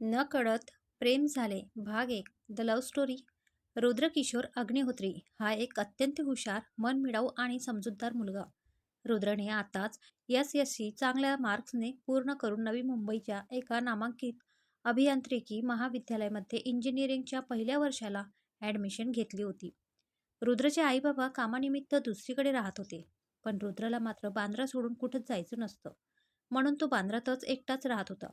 न कळत प्रेम झाले. भाग एक the love story Rudrakishor Agnihotri हा एक अत्यंत हुशार मनमिळाऊ आणि समजूतदार मुलगा. रुद्रने आताच एस एस सी चांगल्या मार्क्सने पूर्ण करून नवी मुंबईच्या एका नामांकित अभियांत्रिकी महाविद्यालयामध्ये इंजिनिअरिंगच्या पहिल्या वर्षाला ॲडमिशन घेतली होती. रुद्रचे आईबाबा कामानिमित्त दुसरीकडे राहत होते पण रुद्रला मात्र बांद्रा सोडून कुठंच जायचं नसतं. म्हणून तो बांद्रातच एकटाच राहत होता.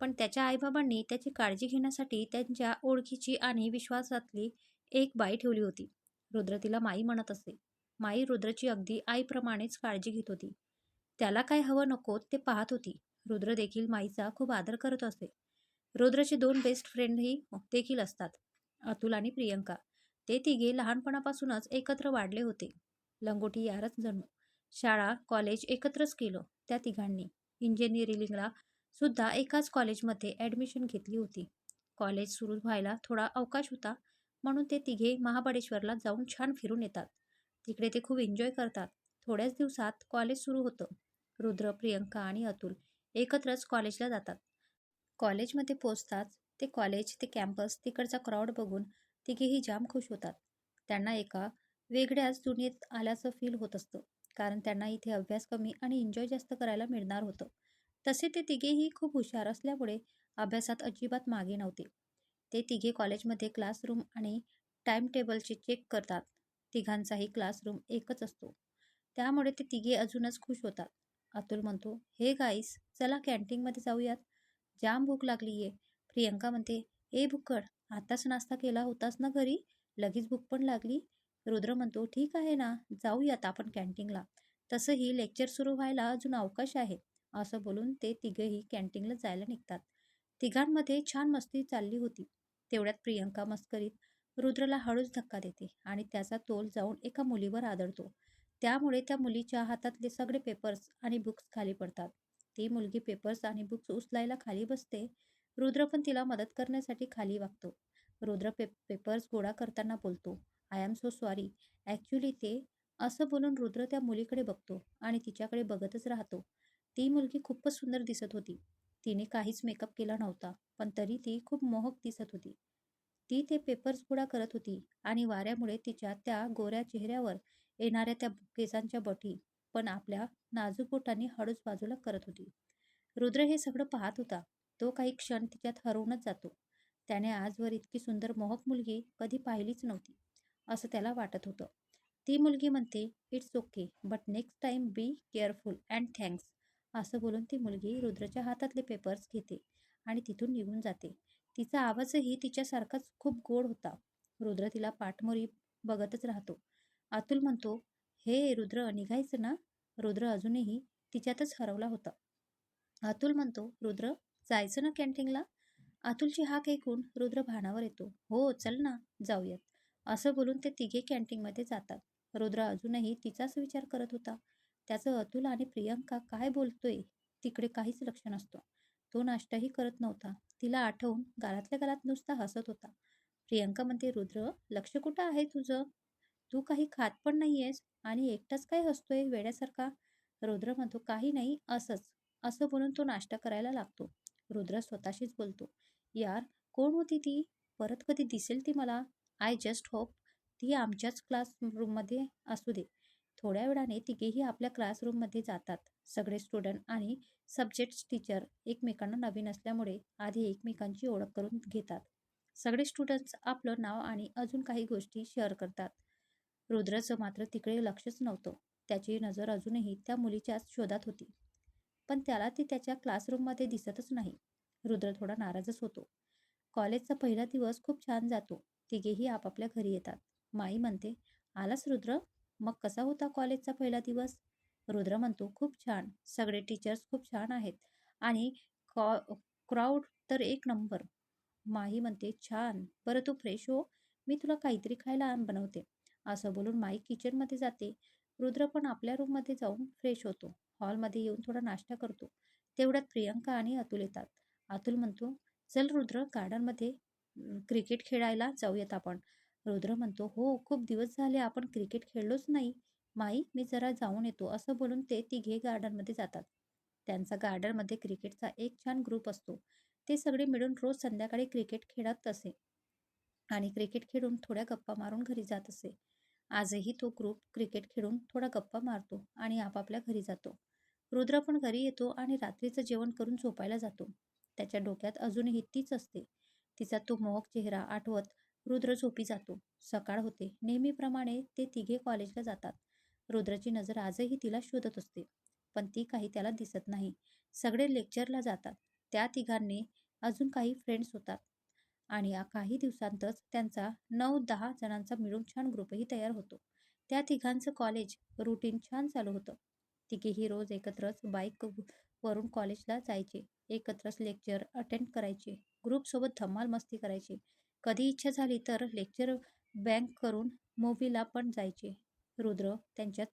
पण त्याच्या आईबाबांनी त्याची काळजी घेण्यासाठी त्यांच्या ओळखीची आणि विश्वासातली एक बाई ठेवली होती. रुद्र तिला माई म्हणत असे. माई रुद्रची अगदी आईप्रमाणेच काळजी घेत होती. त्याला काय हवं नको ते पाहत होती. रुद्र देखील माईचा खूप आदर करत असे. रुद्रचे दोन बेस्ट फ्रेंडही देखील असतात. अतुल आणि प्रियंका. ते तिघे लहानपणापासूनच एकत्र वाढले होते. लंगोटी यारच जणू शाळा कॉलेज एकत्रच केलं त्या तिघांनी. इंजिनिअरिंगला सुद्धा एकाच कॉलेजमध्ये ॲडमिशन घेतली होती. कॉलेज सुरू व्हायला थोडा अवकाश होता म्हणून ते तिघे महाबळेश्वरला जाऊन छान फिरून येतात. तिकडे ते खूप एन्जॉय करतात. थोड्याच दिवसात कॉलेज सुरू होतं. रुद्र प्रियंका आणि अतुल एकत्रच कॉलेजला जातात. कॉलेजमध्ये पोचताच ते कॉलेज ते कॅम्पस तिकडचा क्राऊड बघून तिघेही जाम खुश होतात. त्यांना एका वेगळ्याच दुनियेत आल्याचं फील होत असतं कारण त्यांना इथे अभ्यास कमी आणि एन्जॉय जास्त करायला मिळणार होतं. तसे ते तिघेही खूप हुशार असल्यामुळे अभ्यासात अजिबात मागे नव्हते. ते तिघे कॉलेजमध्ये क्लासरूम आणि टाईम टेबलचे चेक करतात. तिघांचाही क्लासरूम एकच असतो. त्यामुळे ते तिघे अजूनच खुश होतात. अतुल म्हणतो हे गाईस चला कॅन्टीनमध्ये जाऊयात. जाम भूक लागली आहे प्रियंका म्हणते ए भुक्कड आताच नाश्ता केला होतास ना घरी? लगेच भूक पण लागली. रुद्र म्हणतो ठीक आहे ना जाऊयात आपण कॅन्टीनला तसंही लेक्चर सुरू व्हायला अजून अवकाश आहे. असं बोलून ते तिघंही कॅन्टीनला जायला निघतात. तिघांमध्ये छान मस्ती चालली होती. तेवढ्यात प्रियंका मस्करीत रुद्रला हळूच धक्का देते आणि त्याचा तोल जाऊन एका मुलीवर आदळतो. त्यामुळे त्या मुलीच्या हातातले सगळे पेपर्स आणि बुक्स खाली पडतात. ती मुलगी पेपर्स आणि बुक्स उचलायला खाली बसते. रुद्र पण तिला मदत करण्यासाठी खाली वागतो. रुद्र पे पेपर्स गोळा करताना बोलतो I am so sorry actually ते असं बोलून रुद्र त्या मुलीकडे बघतो आणि तिच्याकडे बघतच राहतो. ती मुलगी खूपच सुंदर दिसत होती. तिने काहीच मेकअप केला नव्हता पण तरी ती खूप मोहक दिसत होती. ती ते पेपर्स गोळा करत होती आणि वाऱ्यामुळे तिच्या त्या गोऱ्या चेहऱ्यावर येणाऱ्या त्या केसांच्या बटी पण आपल्या नाजूक बोटांनी हळूच बाजूला करत होती. रुद्र हे सगळं पाहत होता. तो काही क्षण तिच्यात हरवूनच जातो. त्याने आजवर इतकी सुंदर मोहक मुलगी कधी पाहिलीच नव्हती असं त्याला वाटत होतं. ती मुलगी म्हणते it's okay but next time be careful and thanks. असं बोलून ती मुलगी रुद्रच्या हातातले पेपर्स घेते आणि तिथून निघून जाते. तिचा आवाजही तिच्यासारखाच खूप गोड होता. रुद्र तिला पाठमोरी बघतच राहतो. अतुल म्हणतो हे रुद्र निघायचं ना? रुद्र अजूनही तिच्यातच हरवला होता. अतुल म्हणतो रुद्र जायचं ना कॅन्टीनला अतुलची हाक ऐकून रुद्र भानावर येतो. हो चल ना जाऊयात. असं बोलून ते तिघे कॅन्टीनमध्ये जातात. रुद्र अजूनही तिचाच विचार करत होता. त्याचं अतुल आणि प्रियंका काय बोलतोय तिकडे काहीच लक्ष नसतं. तो नाश्ताही करत नव्हता. तिला आठवून गालातल्या गालात नुसता हसत होता. प्रियंका म्हणते रुद्र लक्ष कुठं आहे तुझं? तू काही खात पण नाहीयेस आणि एकटाच काय हसतोय वेड्यासारखा? रुद्र म्हणतो काही नाही असंच. असं बोलून तो नाश्ता करायला लागतो. रुद्र स्वतःशीच बोलतो यार कोण होती ती? परत कधी दिसेल ती मला? आय जस्ट होप ती आमच्याच क्लास रूममध्ये असू दे. थोड्या वेळाने तिघेही आपल्या क्लासरूममध्ये जातात. सगळे स्टुडंट आणि सब्जेक्ट्स टीचर एकमेकांना नवीन असल्यामुळे आधी एकमेकांची ओळख करून घेतात. सगळे स्टुडंट्स आपलं नाव आणि अजून काही गोष्टी शेअर करतात. रुद्रचं मात्र तिकडे लक्षच नव्हतं. त्याची नजर अजूनही त्या मुलीच्याच शोधात होती. पण त्याला ती त्याच्या क्लासरूममध्ये दिसतच नाही. रुद्र थोडा नाराजच होतो. कॉलेजचा पहिला दिवस खूप छान जातो. तिघेही आपापल्या घरी येतात. माई म्हणते आलास रुद्र? मग कसा होता कॉलेजचा पहिला दिवस? रुद्र म्हणतो खूप छान. सगळे टीचर्स खूप छान आहेत. आणि कॉ क्राऊड तर एक नंबर. माही म्हणते छान. बरं तू फ्रेश हो. मी तुला काहीतरी खायला बनवते. असं बोलून माई किचनमध्ये जाते. रुद्र पण आपल्या रूममध्ये जाऊन फ्रेश होतो. हॉलमध्ये येऊन थोडा नाश्ता करतो. तेवढ्यात प्रियंका आणि अतुल येतात. अतुल म्हणतो चल रुद्र गार्डनमध्ये क्रिकेट खेळायला जाऊयात आपण. रुद्र म्हणतो हो खूप दिवस झाले आपण क्रिकेट खेळलोच नाही. माई मी जरा जाऊन येतो. असं बोलून ते तिघे गार्डनमध्ये जातात. त्यांचा गार्डनमध्ये क्रिकेटचा एक छान ग्रुप असतो. ते सगळे मिळून रोज संध्याकाळी क्रिकेट खेळत असे. आणि क्रिकेट खेळून थोड्या गप्पा मारून घरी जात असे. आजही तो ग्रुप क्रिकेट खेळून थोडा गप्पा मारतो आणि आपापल्या घरी जातो. रुद्र पण घरी येतो आणि रात्रीचं जेवण करून झोपायला जातो. त्याच्या डोक्यात अजूनही तीच असते. तिचा तो मोहक चेहरा आठवत रुद्र झोपी जातो. सकाळ होते. नेहमीप्रमाणे ते तिघे कॉलेजला जातात. रुद्रची नजर आजही तिला शोधत असते. पण ती काही त्याला दिसत नाही. सगळे लेक्चरला जातात. त्या तिघांनी अजून काही फ्रेंड्स होतात. आणि काही दिवसांतच त्यांचा नऊ दहा जणांचा मिळून छान ग्रुपही तयार होतो. त्या तिघांचं कॉलेज रुटीन छान चालू होतं. तिघेही रोज एकत्रच बाईक वरून कॉलेजला जायचे. एकत्रच लेक्चर अटेंड करायचे. ग्रुपसोबत धमाल मस्ती करायची. कधी इच्छा झाली तर लेक्चर बँक करून मूवीला पण जायचे. रुद्र त्यांच्यात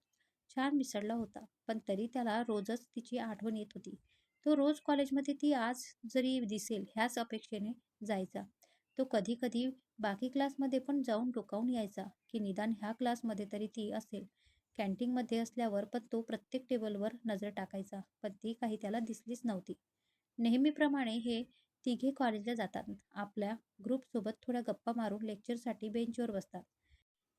छान मिसळला होता पण तरी त्याला रोजच तिची आठवण येत होती. तो रोज कॉलेजमध्ये ती आज जरी दिसेल ह्याच अपेक्षेने जायचा. तो कधी कधी बाकी क्लासमध्ये पण जाऊन डोकावून यायचा की निदान ह्या क्लासमध्ये तरी ती असेल. कॅन्टीनमध्ये असल्यावर पण तो प्रत्येक टेबलवर नजर टाकायचा पण ती काही त्याला दिसलीच नव्हती. नेहमीप्रमाणे हे तिघे कॉलेजला जातात. आपल्या ग्रुपसोबत थोड्या गप्पा मारून लेक्चरसाठी बेंचवर बसतात.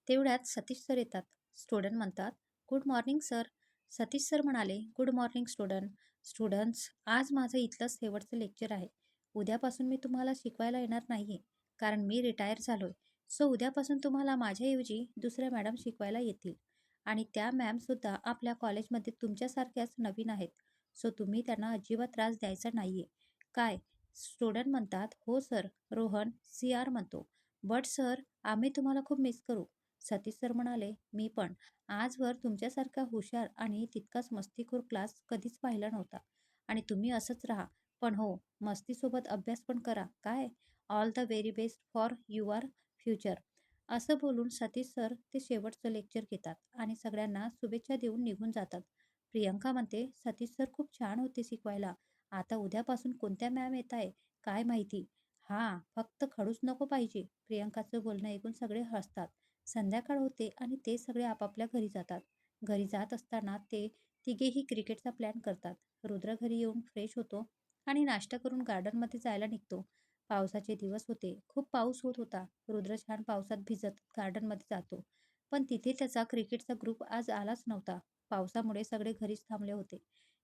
तेवढ्यात सतीश सर येतात. स्टुडंट म्हणतात good morning sir Satish sir म्हणाले गुड मॉर्निंग स्टुडंट स्टुडंट्स आज माझं इथलं शेवटचं लेक्चर आहे. उद्यापासून मी तुम्हाला शिकवायला येणार नाही आहे कारण मी रिटायर झालो आहे सो उद्यापासून तुम्हाला माझ्याऐवजी दुसऱ्या मॅडम शिकवायला येतील. आणि त्या मॅमसुद्धा आपल्या कॉलेजमध्ये तुमच्यासारख्याच नवीन आहेत. सो तुम्ही त्यांना अजिबात त्रास द्यायचा नाही आहे काय? स्टुडंट म्हणतात हो सर रोहन सी आर म्हणतो. बट सर आम्ही तुम्हाला खूप मिस करू. सतीश सर म्हणाले मी पण. आजवर तुमच्यासारखा हुशार आणि तितकाच मस्तीखोर क्लास कधीच पाहिला नव्हता. आणि तुम्ही असंच राहा. पण हो मस्तीसोबत अभ्यास पण करा. काय? All the very best for your future असं बोलून सतीश सर ते शेवटचं लेक्चर घेतात आणि सगळ्यांना शुभेच्छा देऊन निघून जातात. प्रियंका म्हणते सतीश सर खूप छान होते शिकवायला. आता उद्यापासून कोणत्या मॅम येत आहे काय माहिती? हां फक्त खडूच नको पाहिजे. प्रियंकाचं बोलणं ऐकून सगळे हसतात. संध्याकाळ होते आणि ते सगळे आपापल्या घरी जातात. घरी जात असताना ते तिघेही क्रिकेटचा प्लॅन करतात. रुद्र घरी येऊन फ्रेश होतो आणि नाश्ता करून गार्डनमध्ये जायला निघतो. पावसाचे दिवस होते. खूप पाऊस होत होता. रुद्र छान पावसात भिजत गार्डनमध्ये जातो. पण तिथे त्याचा क्रिकेटचा ग्रुप आज आलाच नव्हता. पावसामुळे सगळे घरीच थांबले होते.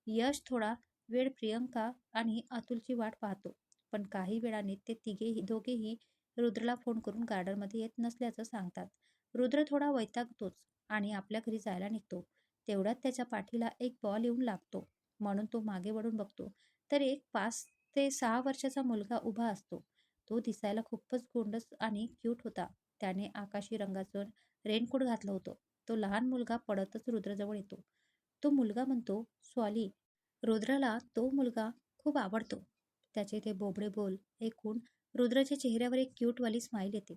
यश थोडा वेळ प्रियंका आणि अतुलची वाट पाहतो. पण काही वेळाने ते तिघेही दोघेही रुद्रला फोन करून गार्डनमध्ये येत नसल्याचं सांगतात. रुद्र थोडा वैतागतोच आणि आपल्या घरी जायला निघतो. तेवढ्यात त्याच्या पाठीला एक बॉल येऊन लागतो. म्हणून तो मागे वळून बघतो. तर एक पाच ते सहा वर्षाचा मुलगा उभा असतो. तो दिसायला खूपच गोंडस आणि क्यूट होता. त्याने आकाशी रंगाचं रेनकोट घातलं होतं. तो लहान मुलगा पडतच रुद्रजवळ येतो. तो मुलगा म्हणतो स्वाली रुद्रला तो मुलगा खूप आवडतो. त्याचे ते बोबडे बोल ऐकून रुद्राच्या चेहऱ्यावर एक क्यूटवाली स्माईल येते.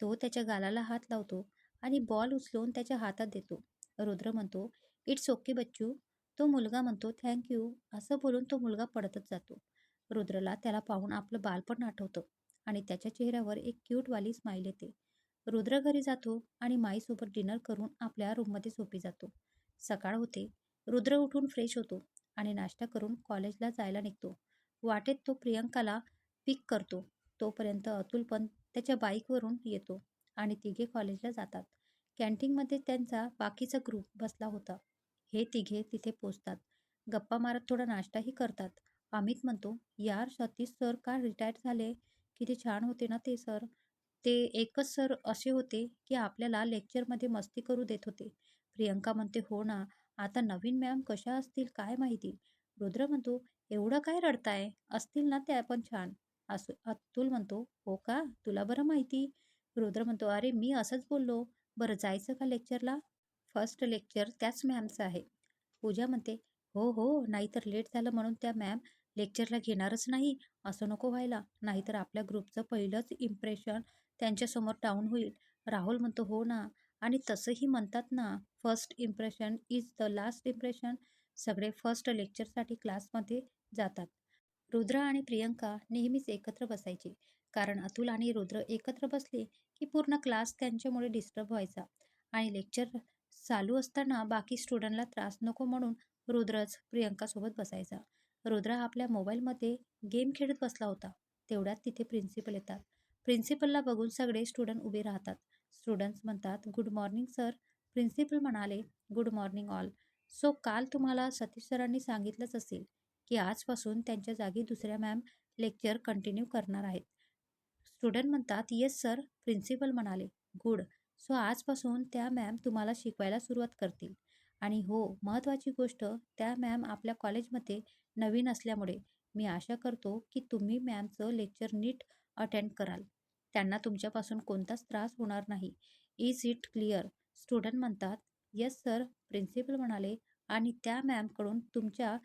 तो त्याच्या गालाला हात लावतो आणि बॉल उचलून त्याच्या हातात देतो. रुद्र म्हणतो इट्स ओके बच्चू. तो मुलगा म्हणतो थँक यू असं बोलून तो मुलगा पडतच जातो. रुद्रला त्याला पाहून आपलं बालपण आठवतं आणि त्याच्या चेहऱ्यावर एक क्यूटवाली स्माईल येते. रुद्र घरी जातो आणि माईसोबत डिनर करून आपल्या रूममध्ये झोपी जातो. सकाळ होते. रुद्र उठून फ्रेश होतो. आणि नाश्ता करून कॉलेजला जायला निघतो. वाटेत तो प्रियंकाला पिक करतो. तोपर्यंत अतुल पण त्याच्या बाईकवरून येतो आणि तिघे कॉलेजला जातात. कॅन्टीनमध्ये त्यांचा बाकीचा ग्रुप बसला होता. हे तिघे तिथे पोचतात. गप्पा मारत थोडा नाश्ताही करतात. अमित म्हणतो यार सतीश सर का रिटायर झाले? किती छान होते ना ते सर ते एकच सर असे होते की आपल्याला लेक्चरमध्ये मस्ती करू देत होते. प्रियंका म्हणते हो ना. आता नवीन मॅम कशा असतील काय माहिती? रुद्र म्हणतो एवढं काय रडताय? असतील ना त्या पण छान. असू अतुल म्हणतो हो का? तुला बरं माहिती? रुद्र म्हणतो अरे मी असंच बोललो. बरं जायचं का लेक्चरला? फर्स्ट लेक्चर त्याच मॅमचं आहे. पूजा म्हणते हो हो नाहीतर लेट झालं म्हणून त्या मॅम लेक्चरला घेणारच नाही. असं नको व्हायला. नाहीतर आपल्या ग्रुपचं पहिलंच इम्प्रेशन त्यांच्यासमोर डाऊन होईल. राहुल म्हणतो हो ना. आणि तसंही म्हणतात ना. First impression is the last impression सगळे फर्स्ट लेक्चरसाठी क्लासमध्ये जातात. रुद्र आणि प्रियंका नेहमीच एकत्र बसायचे. कारण अतुल आणि रुद्र एकत्र बसले की पूर्ण क्लास त्यांच्यामुळे डिस्टर्ब व्हायचा. आणि लेक्चर चालू असताना बाकी स्टुडंटला त्रास नको म्हणून रुद्रच प्रियंकासोबत बसायचा. रुद्र आपल्या मोबाईलमध्ये गेम खेळत बसला होता. तेवढ्यात तिथे प्रिन्सिपल येतात. प्रिन्सिपलला बघून सगळे स्टुडंट उभे राहतात. स्टुडंट्स म्हणतात गुड मॉर्निंग सर प्रिन्सिपल म्हणाले गुड मॉर्निंग ऑल. सो काल तुम्हाला सतीश सरांनी सांगितलंच असेल की आजपासून त्यांच्या जागी दुसऱ्या मॅम लेक्चर कंटिन्यू करणार आहेत. स्टुडंट म्हणतात येस सर प्रिन्सिपल म्हणाले गुड. सो आजपासून त्या मॅम तुम्हाला शिकवायला सुरुवात करतील. आणि हो महत्त्वाची गोष्ट त्या मॅम आपल्या कॉलेजमध्ये नवीन असल्यामुळे मी आशा करतो की तुम्ही मॅमचं लेक्चर नीट अटेंड कराल. त्यांना तुमच्यापासून कोणताच त्रास होणार नाही. Is it clear? स्टुडंट म्हणतात येस सर प्रिन्सिपल म्हणाले आणि त्या मॅमकडून तुमच्या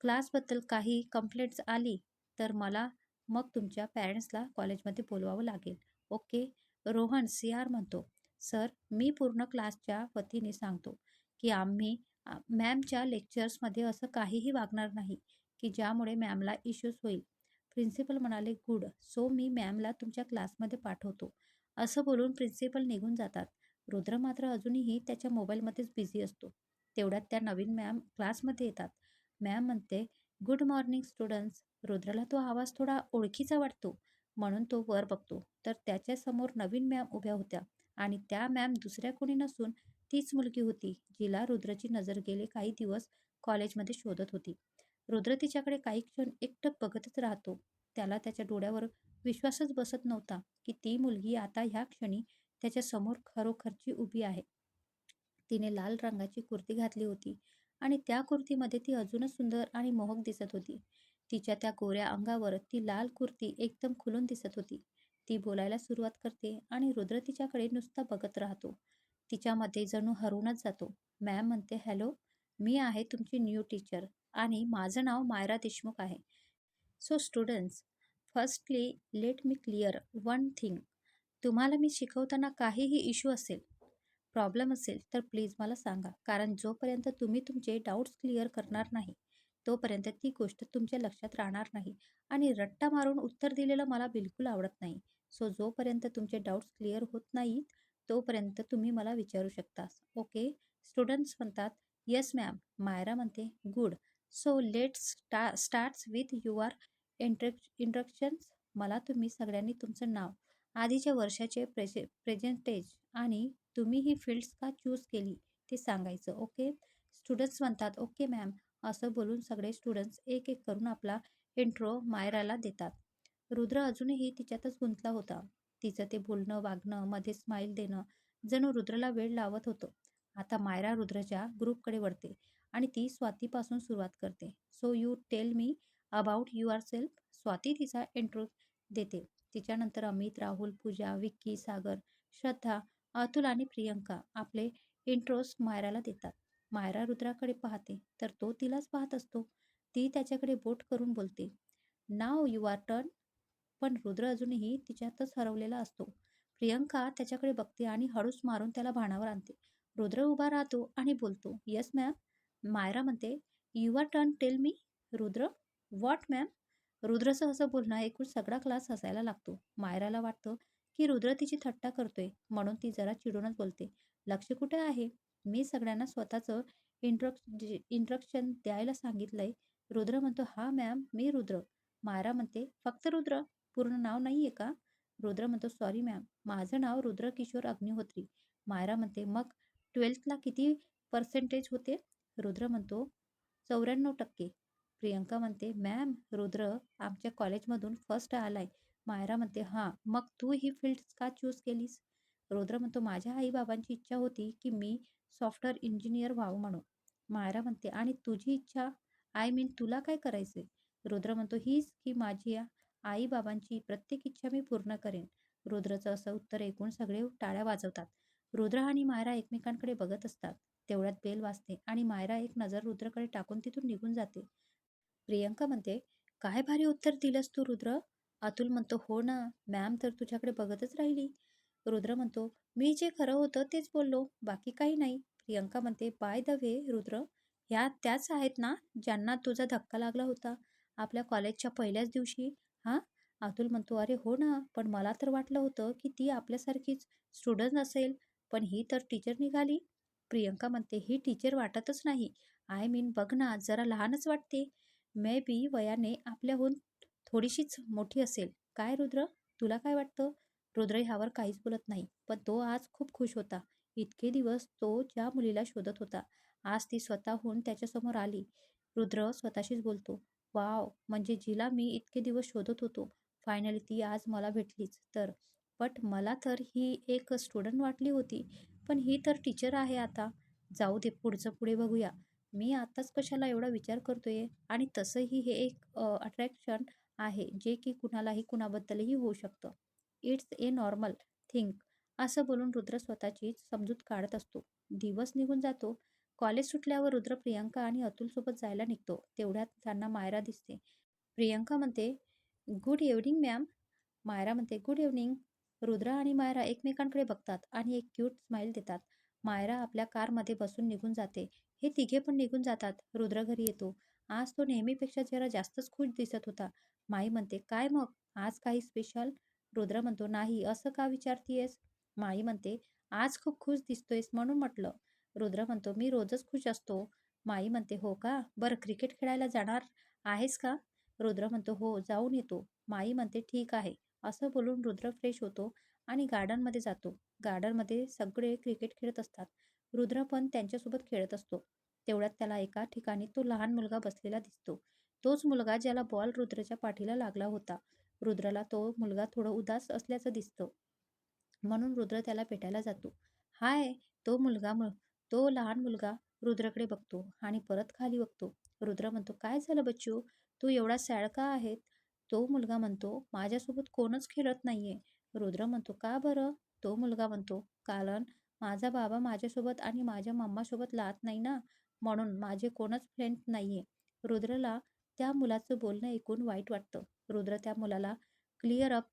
क्लासबद्दल काही कंप्लेंट्स आली तर मला मग तुमच्या पॅरेंट्सला कॉलेजमध्ये बोलवावं लागेल. ओके रोहन सी आर म्हणतो सर मी पूर्ण क्लासच्या वतीने सांगतो की आम्ही मॅमच्या लेक्चर्समध्ये असं काहीही वागणार नाही की ज्यामुळे मॅमला इश्यूज होईल. प्रिन्सिपल म्हणाले गुड सो मी मॅमला तुमच्या क्लासमध्ये पाठवतो. असं बोलून प्रिन्सिपल निघून जातात. रुद्र मात्र अजूनही त्याच्या मोबाईलमध्येच बिझी असतो. तेवढ्यात त्या नवीन मॅम क्लासमध्ये येतात. मॅम म्हणते गुड मॉर्निंग स्टुडंट्स रुद्रला तो आवाज थोडा ओळखीचा वाटतो. म्हणून तो वर बघतो. तर त्याच्यासमोर नवीन मॅम उभ्या होत्या. आणि त्या मॅम दुसऱ्या कोणी नसून तीच मुलगी होती जिला रुद्रची नजर गेले काही दिवस कॉलेजमध्ये शोधत होती. रुद्र तिच्याकडे काही क्षण एकटक बघतच राहतो. त्याला त्याच्या डोळ्यावर विश्वासच बसत नव्हता की ती मुलगी आता ह्या क्षणी त्याच्यासमोर खरोखरची उभी आहे. तिने लाल रंगाची कुर्ती घातली होती आणि त्या कुर्तीमध्ये ती अजूनच सुंदर आणि मोहक दिसत होती. तिच्या त्या गोऱ्या अंगावर ती लाल कुर्ती एकदम खुलून दिसत होती. ती बोलायला सुरुवात करते आणि रुद्र तिच्याकडे नुसता बघत राहतो. तिच्यामध्ये जणू हरवूनच जातो. मॅम म्हणते हॅलो मी आहे तुमची न्यू टीचर आणि माझं नाव मायरा देशमुख आहे. So students firstly let me clear one thing तुम्हाला मी शिकवताना काहीही इश्यू असेल प्रॉब्लेम असेल तर प्लीज मला सांगा. कारण जोपर्यंत तुम्ही तुमचे डाऊट्स क्लिअर करणार नाही तोपर्यंत ती गोष्ट तुमच्या लक्षात राहणार नाही आणि रट्टा मारून उत्तर दिलेलं मला बिलकुल आवडत नाही. सो जोपर्यंत तुमचे डाऊट्स क्लिअर होत नाहीत तोपर्यंत तुम्ही मला विचारू शकता ओके स्टुडंट्स म्हणतात येस मॅम मायरा म्हणते गुड सो लेट्स स्टा स्टार्ट्स विथ युअर इंट्रक इंट्रक्शन्स मला तुम्ही सगळ्यांनी तुमचं नाव आधीच्या वर्षाचे प्रेजे प्रेझेंटेज आणि तुम्ही ही फील्ड्स का चूज केली ते सांगायचं ओके? स्टुडंट्स म्हणतात ओके मॅम असं बोलून सगळे स्टुडंट्स एक एक करून आपला इंट्रो मायराला देतात. रुद्र अजूनही तिच्यातच गुंतला होता. तिचं ते बोलणं वागणं मध्ये स्माईल देणं जणू रुद्रला वेळ लावत होतं. आता मायरा रुद्रच्या ग्रुपकडे वळते आणि ती स्वातीपासून सुरुवात करते. So you tell me about yourself Swati तिचा इंट्रो देते. तिच्यानंतर अमित राहुल पूजा विक्की सागर श्रद्धा अतुल आणि प्रियंका आपले इंट्रोस मायराला देतात. मायरा रुद्राकडे पाहते तर तो तिलाच पाहत असतो. ती त्याच्याकडे बोट करून बोलते नाव यू आर टर्न. पण रुद्र अजूनही तिच्यातच हरवलेला असतो. प्रियंका त्याच्याकडे बघते आणि हळूच मारून त्याला भाणावर आणते. रुद्र उभा राहतो आणि बोलतो येस मॅम. मायरा म्हणते your turn tell me. Rudra what ma'am? रुद्रचं असं बोलणं ऐकून सगळा क्लास हसायला लागतो. मायराला वाटतं की रुद्र तिची थट्टा करतोय म्हणून ती जरा चिडूनच बोलते. लक्ष कुठे आहे? मी सगळ्यांना स्वतःचं इंट्रोक इंट्रक्शन द्यायला सांगितलंय. रुद्र म्हणतो हा मॅम मी रुद्र. मायरा म्हणते फक्त रुद्र? पूर्ण नाव नाही आहे का? रुद्र म्हणतो सॉरी मॅम माझं नाव रुद्र किशोर अग्निहोत्री. मायरा म्हणते मग ट्वेल्थला किती पर्सेंटेज होते? रुद्र म्हणतो चौऱ्याण्णव टक्के. प्रियंका म्हणते मॅम रुद्र आमच्या कॉलेजमधून फर्स्ट आलाय. मायरा म्हणते हां मग तू ही फील्ड का चूज केलीस? रुद्र म्हणतो माझ्या आईबाबांची इच्छा होती की मी सॉफ्टवेअर इंजिनियर व्हावं म्हणून. मायरा म्हणते आणि तुझी इच्छा? आय मीन तुला काय करायचंय? रुद्र म्हणतो हीच की माझी आईबाबांची प्रत्येक इच्छा मी पूर्ण करेन. रुद्रचं असं उत्तर ऐकून सगळे टाळ्या वाजवतात. रुद्र आणि मायरा एकमेकांकडे बघत असतात. तेवढ्यात बेल वाजते आणि मायरा एक नजर रुद्रकडे टाकून तिथून निघून जाते. प्रियंका म्हणते काय भारी उत्तर दिलंस तू रुद्र? अतुल म्हणतो हो ना मॅम तर तुझ्याकडे बघतच राहिली. रुद्र म्हणतो मी जे खरं होतं तेच बोललो बाकी काही नाही. प्रियंका म्हणते बाय द वे रुद्र. ह्या त्याच आहेत ना ज्यांना तुझा धक्का लागला होता आपल्या कॉलेजच्या पहिल्याच दिवशी. हां? अतुल म्हणतो अरे हो ना पण मला तर वाटलं होतं की ती आपल्यासारखीच स्टुडंट असेल पण ही तर टीचर निघाली. प्रियंका म्हणते ही टीचर वाटतच नाही. आय मीन बघ ना जरा लहानच वाटते. मे बी वयाने आपल्याहून थोडीशीच मोठी असेल. काय रुद्र? तुला काय वाटतं? रुद्र ह्यावर काहीच बोलत नाही पण तो आज खूप खुश होता. इतके दिवस तो ज्या मुलीला शोधत होता आज ती स्वतःहून त्याच्यासमोर आली. रुद्र स्वतःशीच बोलतो वाव म्हणजे जिला मी इतके दिवस शोधत होतो. फायनली ती आज मला भेटलीच तर. बट मला तर ही एक स्टुडंट वाटली होती पण ही तर टीचर आहे आता. जाऊ दे पुढचं पुढे बघूया. मी आत्ताच कशाला एवढा विचार करतोय? आणि तसंही हे एक अट्रॅक्शन आहे जे की कुणालाही कुणाबद्दलही होऊ शकतं. इट्स ए नॉर्मल थिंक असं बोलून रुद्र स्वतःची समजूत काढत असतो. दिवस निघून जातो. कॉलेज सुटल्यावर रुद्र प्रियंका आणि अतुलसोबत जायला निघतो. तेवढ्यात त्यांना मायरा दिसते. प्रियंका म्हणते गुड इव्हनिंग मॅम मायरा म्हणते गुड इव्हनिंग रुद्र आणि मायरा एकमेकांकडे बघतात आणि एक क्यूट स्माईल देतात. मायरा आपल्या कारमध्ये बसून निघून जाते. हे तिघे पण निघून जातात. रुद्र घरी येतो. आज तो नेहमीपेक्षा जरा जास्तच खुश दिसत होता. माई म्हणते काय मग? आज काही स्पेशल रुद्र म्हणतो नाही असं का विचारतीयस? माई म्हणते आज खूप खुश दिसतोयस म्हणून म्हटलं. रुद्र म्हणतो मी रोजच खुश असतो. माई म्हणते हो का? बरं क्रिकेट खेळायला जाणार आहेस का? रुद्र म्हणतो हो जाऊन येतो. माई म्हणते ठीक आहे. असं बोलून रुद्र फ्रेश होतो आणि गार्डनमध्ये जातो. गार्डनमध्ये सगळे क्रिकेट खेळत असतात. रुद्र पण त्यांच्यासोबत खेळत असतो. तेवढ्यात त्याला एका ठिकाणी तो लहान मुलगा बसलेला दिसतो. तोच मुलगा ज्याला बॉल रुद्रच्या पाठीला लागला होता. रुद्राला तो मुलगा थोडं उदास असल्याचं दिसतं. म्हणून रुद्र त्याला भेटायला जातो. हाय तो मुलगा मु तो लहान मुलगा रुद्रकडे बघतो आणि परत खाली बघतो. रुद्र म्हणतो काय झालं बच्चू? तू एवढा सॅड का आहेत? तो मुलगा म्हणतो माझ्यासोबत कोणच खेळत नाहीये. रुद्र म्हणतो का बरं? तो मुलगा म्हणतो कारण माझा बाबा माझ्यासोबत आणि माझ्या मम्मासोबत लात नाही ना? म्हणून माझे कोणच फ्रेंड नाहीये. रुद्रला त्या मुलाचं बोलणं ऐकून वाईट वाटतं. रुद्र त्या मुलाला क्लिअर अप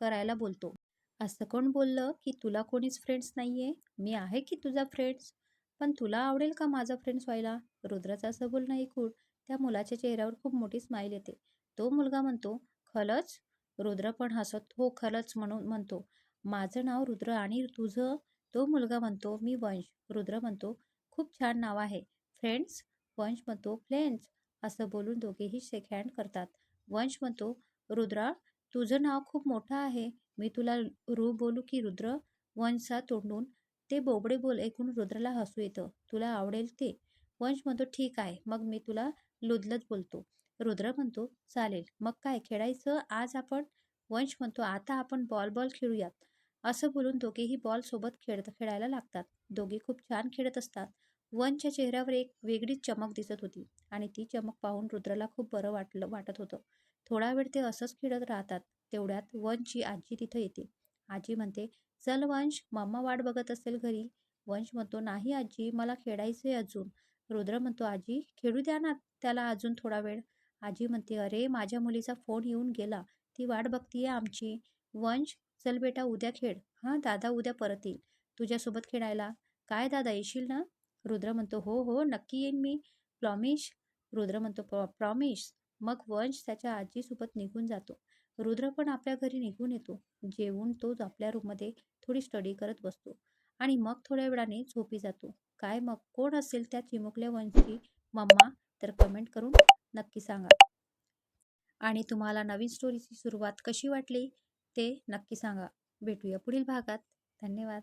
करायला बोलतो. असं कोण बोललं की तुला कोणीच फ्रेंड्स नाहीये? मी आहे की तुझा फ्रेंड्स? पण तुला आवडेल का माझा फ्रेंड्स व्हायला? रुद्राचं असं बोलणं ऐकून त्या मुलाच्या चेहऱ्यावर खूप मोठी स्माईल येते. तो मुलगा म्हणतो खरंच? रुद्र पण हसत हो खरंच म्हणून म्हणतो माझं नाव रुद्र आणि तुझं तो मुलगा म्हणतो मी वंश रुद्र म्हणतो खूप छान नाव आहे. फ्रेंड्स वंश म्हणतो फ्लेंड्स असं बोलून दोघेही शेक हँड करतात. वंश म्हणतो रुद्रा तुझं नाव खूप मोठं आहे. मी तुला रू बोलू की रुद्र? वंशा तोंडून ते बोबडे बोल ऐकून रुद्रला हसू येतं. तुला आवडेल ते? वंश म्हणतो ठीक आहे. मग मी तुला लुदलत बोलतो. रुद्र म्हणतो चालेल. मग काय खेळायचं आज आपण? वंश म्हणतो आता आपण बॉल बॉल खेळूयात. असं बोलून दोघेही बॉल सोबत खेळत खेळायला लागतात. दोघे खूप छान खेळत असतात. वनच्या चेहऱ्यावर एक वेगळीच चमक दिसत होती आणि ती चमक पाहून रुद्रला खूप बरं वाटलं वाटत होतं. थोडा वेळ ते असंच खेळत राहतात. तेवढ्यात वनची आजी तिथं येते. आजी म्हणते चल वंश मम्मा वाट बघत असेल घरी. वंश म्हणतो नाही आजी मला खेळायचंय अजून. रुद्र म्हणतो आजी खेळू द्या ना त्याला अजून थोडा वेळ. आजी म्हणते अरे माझ्या मुलीचा फोन येऊन गेला. ती वाट बघतीये आमची. वंश चल बेटा उद्या खेळ. हां दादा उद्या परत येईल. तुझ्यासोबत खेळायला. काय दादा येशील ना? रुद्र म्हणतो हो हो नक्की येईन मी. प्रॉमिश? रुद्र म्हणतो प्रॉमिश? मग वंश त्याच्या आजीसोबत निघून जातो. रुद्र पण आपल्या घरी निघून येतो. जेवून तो आपल्या रूममध्ये थोडी स्टडी करत बसतो. आणि मग थोड्या वेळाने झोपी जातो. काय मग? कोण असेल त्या चिमुकल्या वंशची मम्मा? तर कमेंट करून नक्की सांगा. आणि तुम्हाला नवीन स्टोरीची सुरुवात कशी वाटली? ते नक्की सांगा. भेटूया पुढील भागात. धन्यवाद.